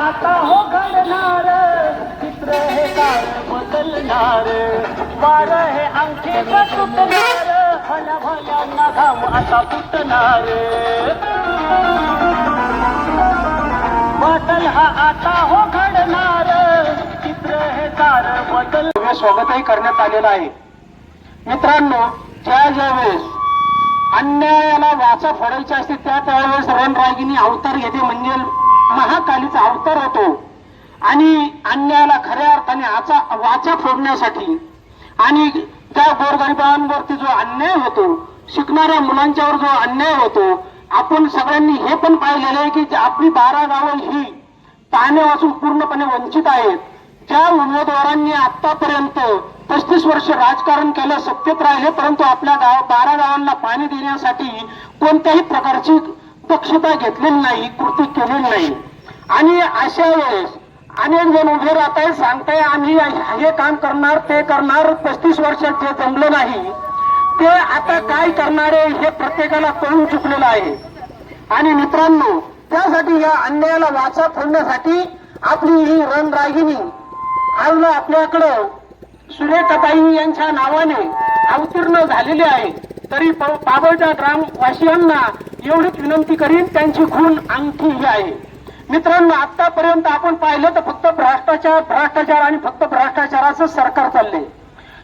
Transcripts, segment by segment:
आता हो घडणार चित्र हे काळ बदलणार. वार हे आणखी तुटणार. भल्या भल्यांना घाम आता तुटणार बदल हा आता हो घडणार. चित्र हे काळ बदल स्वागतही करण्यात आलेलं आहे. मित्रांनो ज्या ज्या वेळेस अन्यायाला वाचा फोडायची असते त्या त्यावेळेस रणरागिनी अवतार येते म्हणजे महाकालीचा अवतार होतो. आणि अन्यायाला खऱ्या अर्थाने आचा वाचा फोडण्यासाठी आणि त्या गोरगरिबांवरती जो अन्याय होतो शिकणाऱ्या मुलांच्यावर जो अन्याय होतो आपण सगळ्यांनी हे पण पाहिलेलं आहे की आपली बारा गावं ही पाण्यापासून पूर्णपणे वंचित आहेत. ज्या उमेदवारांनी आतापर्यंत पस्तीस वर्ष राजकारण केलं सत्तेत राहिले परंतु आपल्या गाव बारा गावांना पाणी देण्यासाठी कोणत्याही प्रकारची दक्षता घेतलेली नाही कृती केलेली नाही. आणि अशा वेळेस अनेक जण उभे राहत सांगताय आम्ही हे काम करणार ते करणार पस्तीस वर्षात जे जमलं नाही ते आता काय करणार आहे हे प्रत्येकाला कळून चुकलेलं आहे. आणि मित्रांनो त्यासाठी या अन्यायाला वाचा फोडण्यासाठी आपली ही रणरागिनी आज आपल्याकडं सुरेखाताई यांच्या नावाने अवतीर्ण झालेले आहे. तरी पाबळच्या ग्रामवासियांना एवढीच विनंती करीन त्यांची खून अंगठी ही आहे. मित्रांनो आतापर्यंत आपण पाहिलं तर फक्त भ्रष्टाचार भ्रष्टाचार आणि फक्त भ्रष्टाचाराचं सरकार चाललंय.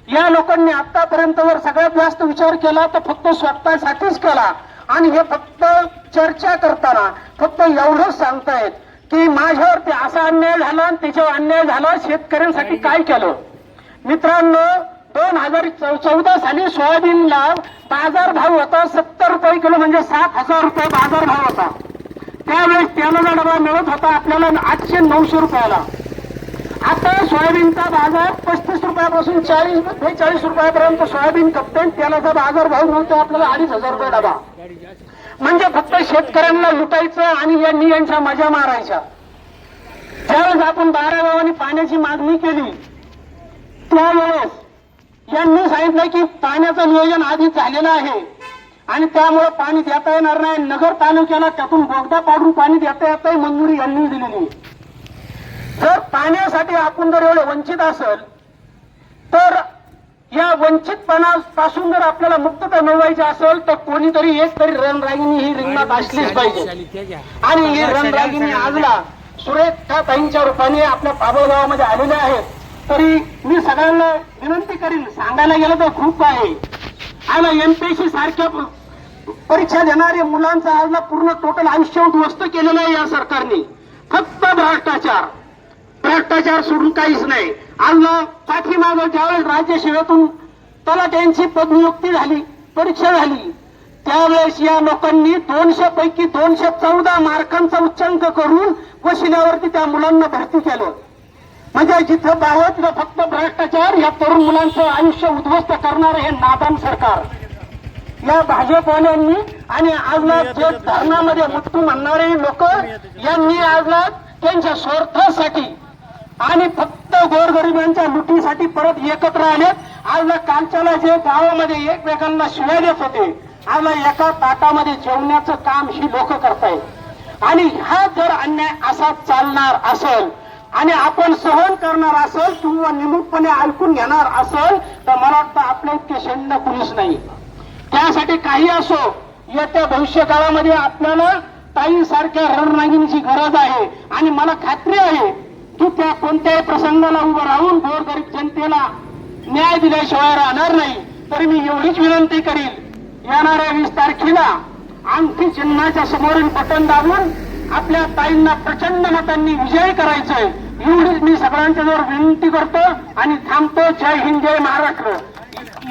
या लोकांनी आतापर्यंत जर सगळ्यात जास्त विचार केला तर फक्त स्वतःसाठीच केला. आणि हे फक्त चर्चा करताना फक्त एवढंच सांगतायत की माझ्यावरती असा अन्याय झाला आणि त्याच्यावर अन्याय झाला शेतकऱ्यांसाठी काय केलं? मित्रांनो दोन हजार चौदा साली सोयाबीनला बाजार भाव होता सत्तर रुपये किलो म्हणजे सात हजार रुपये बाजार भाव होता. त्यावेळेस तेलाचा डबा मिळत होता आपल्याला आठशे नऊशे रुपयाला. आता सोयाबीनचा बाजार पस्तीस रुपयापासून चाळीस बेचाळीस रुपयापर्यंत सोयाबीन कपते तेलाचा बाजार भाव मिळतो आपल्याला अडीच हजार रुपये डबा. म्हणजे फक्त शेतकऱ्यांना लुटायचं आणि या नियांच्या मजा मारायच्या. ज्यावेळेस आपण बारा गावांनी पाण्याची मागणी केली त्यावेळेस यांनी सांगितलं की पाण्याचं नियोजन आधीच झालेलं आहे. आणि त्यामुळे पाणी देता येणार नाही. नगर तालुक्याला त्यातून बोगदा पाडून पाणी देता येत आहे मंजुरी यांनी दिलेली आहे. जर पाण्यासाठी आपण जर एवढे वंचित असेल तर या वंचितपणापासून जर आपल्याला मुक्तता मिळवायची असेल तर कोणीतरी एक तरी रणरागिनी ही रिंगणात असलीच पाहिजे. आणि ही रणरागिनी आजला सुरेखा ताईंच्या रूपाने आपल्या पाबळ गावामध्ये आलेल्या आहेत. तरी मी सगळ्यांना विनंती करीन सांगायला गेलं तर खूप आहे. आणि एमपीएससी सारख्या परीक्षा देणाऱ्या मुलांचं आजला पूर्ण टोटल आयुष्य उद्ध्वस्त केलेलं आहे या सरकारने. फक्त भ्रष्टाचार. भ्रष्टाचार सोडून काहीच नाही. आजला पाठीमागं ज्यावेळेस राज्यसेवेतून तलाट्यांची पदनियुक्ती झाली परीक्षा झाली त्यावेळेस या लोकांनी दोनशे पैकी दोनशे चौदा मार्कांचा उच्चांक करून वशिल्यावरती त्या मुलांना भरती केलं. म्हणजे जिथं तिथं फक्त भ्रष्टाचार या तरुण मुलांचं आयुष्य उद्ध्वस्त करणारं हे नादान सरकार. या भाजपवाल्यांनी आणि आजला जे धरणामध्ये मुट्टू म्हणणारे लोक यांनी आजला त्यांच्या स्वार्थासाठी आणि फक्त गोरगरिबांच्या लुटीसाठी परत एकत्र आलेत आजला कालच्याला जे गावामध्ये एकमेकांना शिव्या देत होते आजला एका ताटामध्ये जेवण्याचं काम ही लोक करतायत. आणि हा जर अन्याय असा चालणार असेल आणि आपण सहन करणार असेल किंवा निमूटपणे ऐकून घेणार असेल तर मला वाटतं आपल्या इतके सैन्य कुणीच नाही. त्यासाठी काही असो येत्या भविष्य काळामध्ये आपल्याला ताईसारख्या रणरागिणीची गरज आहे आणि मला खात्री आहे तू त्या कोणत्याही प्रसंगाला उभं राहून गोरगरीब जनतेला न्याय दिल्याशिवाय राहणार नाही तरी मी एवढीच विनंती करील येणाऱ्या वीस तारखेला आणखी चिन्हाच्या समोरील बटन दाबून आपल्या ताईंना प्रचंड मतांनी विजयी करायचंय. एवढीच मी सगळ्यांच्याजवळ विनंती करतो आणि थांबतो. जय हिंद जय महाराष्ट्र.